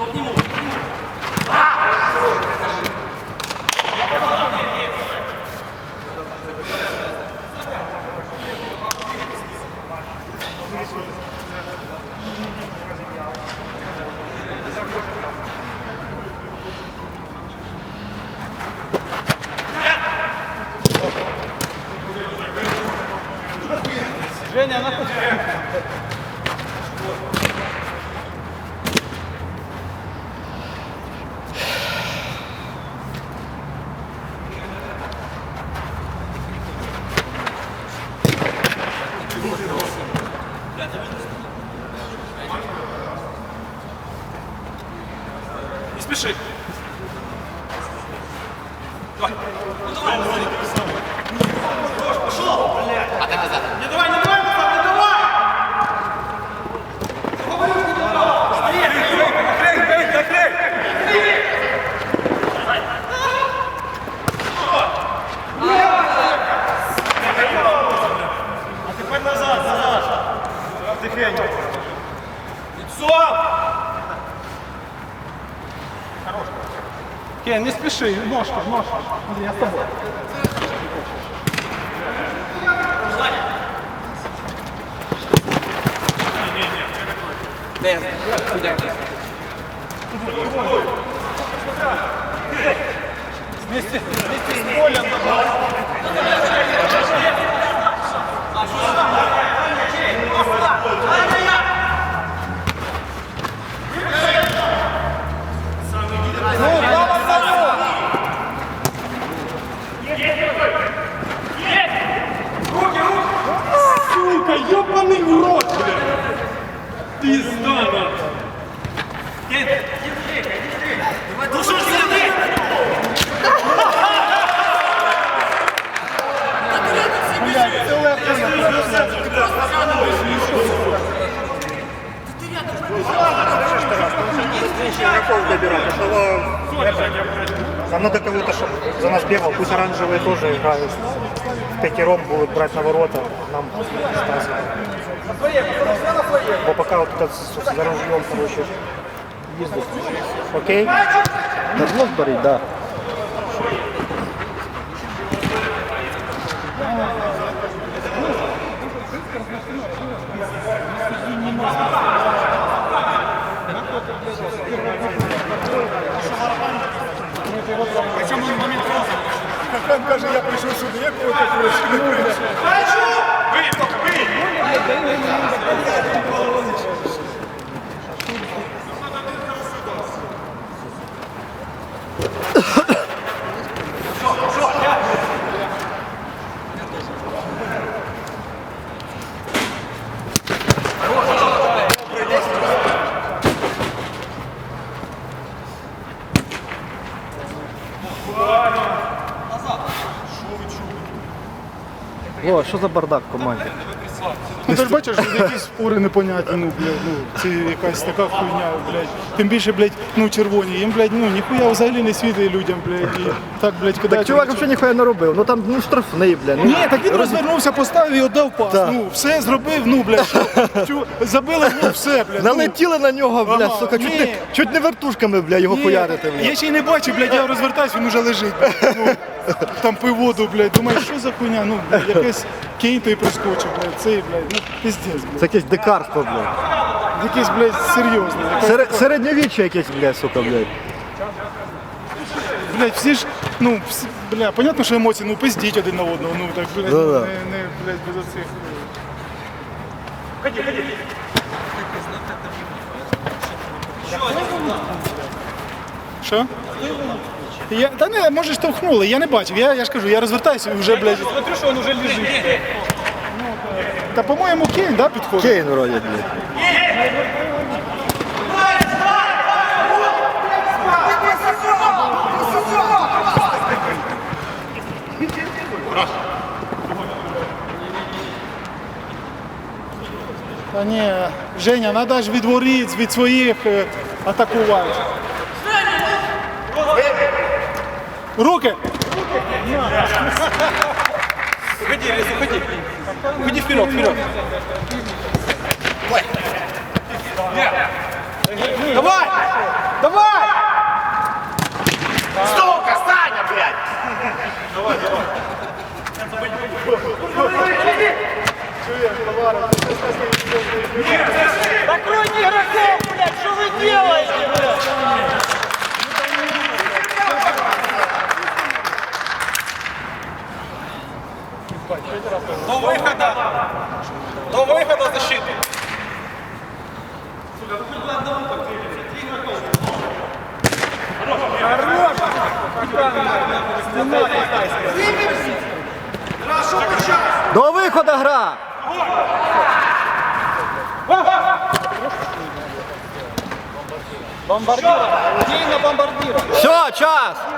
Topni mu. Женя, она хочет... Не спеши. Стоп! Кей, не спеши, ножка, ножка. Смотри, я с тобой. Да, я Вместе, вместе с Коля, игроков добирать, а чтобы это, нам надо кого-то, чтобы за нас бегал, пусть оранжевые тоже играют. Пятером будут брать на ворота, нам Стас. Бо пока вот этот с- за ружьем, короче, ездит. Окей? Давно зберіть, да. Там каже, я прийшов сюди, як ви так прийшли? Бей, только бей! Що за бардак в команді? Ну ти ж бачиш, якісь спори непонятні, ну, блядь, ну, це якась така хуйня, блядь. Тим більше, блядь, ну, червоні, їм, блядь, ну, ніхуя взагалі не світить людям, блядь, і так, блядь, кидають. Так чувак взагалі ніхуя не робив. Ну там ну штрафний, бля. Ну, Ні, так він розвернувся, поставив і віддав пас. Так. Ну, все зробив, ну, блядь, що, забили, ну, все, блядь. ну. Налетіли на нього, бля, Ага, сука, чуть ні. не, чуть не вертушками, бля, його Ні, хуярити, бля. Я ще й не бачив, блядь, я розвертаюсь, він уже лежить. блядь, Ну, там пив воду, блядь. Думаю, що за хуйня? Ну, блядь, якийсь кінь той прискочив, блядь, цей, блядь, ну, пиздець, блядь. Це якесь дикарство, бля. Якийсь, блядь, серйозний. якась Серед, така- середньовіччя якесь, бля, сука, блядь. Блядь, всі ж, ну, всі, бля, понятно, що емоції, ну, пиздіть один на одного, ну, так, блядь, Ну, да. не, не, блядь, без оцих. Що? Я, та не, може штовхнули, я не бачив, я, я ж кажу, я розвертаюся і вже, блядь. Смотрю, що він вже лежить. Та, по-моєму, Кейн, да, підходить? Кейн вроді, блядь. Та ні, Женя, треба ж від воріт, від своїх е, атакувати. Руки! Уходи, Лес, уходи. Уходи вперед, вперед. Давай! Давай! Сука, Саня, блядь! Давай, давай. Нет, закройте игроков, блядь, что вы делаете? до выхода, до выхода защиты. Хорош! До выхода гра! Бомбардир! Все, час!